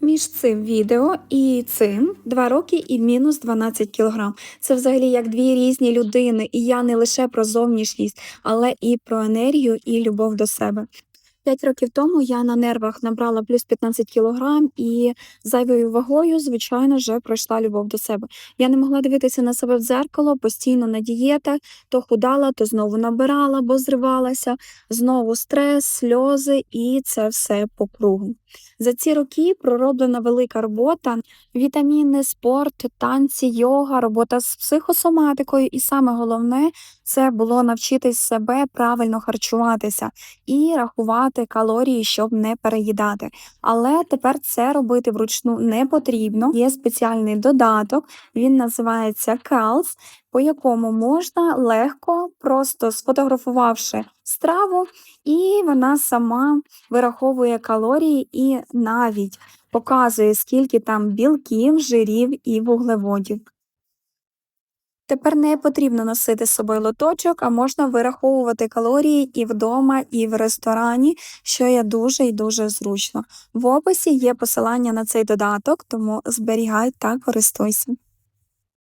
Між цим відео і цим 2 роки і мінус 12 кілограм. Це взагалі як дві різні людини, і я не лише про зовнішність, але і про енергію і любов до себе. 5 років тому я на нервах набрала плюс 15 кілограм і зайвою вагою, звичайно, вже пройшла любов до себе. Я не могла дивитися на себе в дзеркало, постійно на дієтах, то худала, то знову набирала, бо зривалася, знову стрес, сльози, і це все по кругу. За ці роки пророблена велика робота, вітаміни, спорт, танці, йога, робота з психосоматикою, і саме головне це було навчитись себе правильно харчуватися і рахувати калорії, щоб не переїдати. Але тепер це робити вручну не потрібно. Є спеціальний додаток, він називається Calz, по якому можна легко, просто сфотографувавши страву, і вона сама вираховує калорії і навіть показує, скільки там білків, жирів і вуглеводів. Тепер не потрібно носити з собою лоточок, а можна вираховувати калорії і вдома, і в ресторані, що є дуже і дуже зручно. В описі є посилання на цей додаток, тому зберігай та користуйся.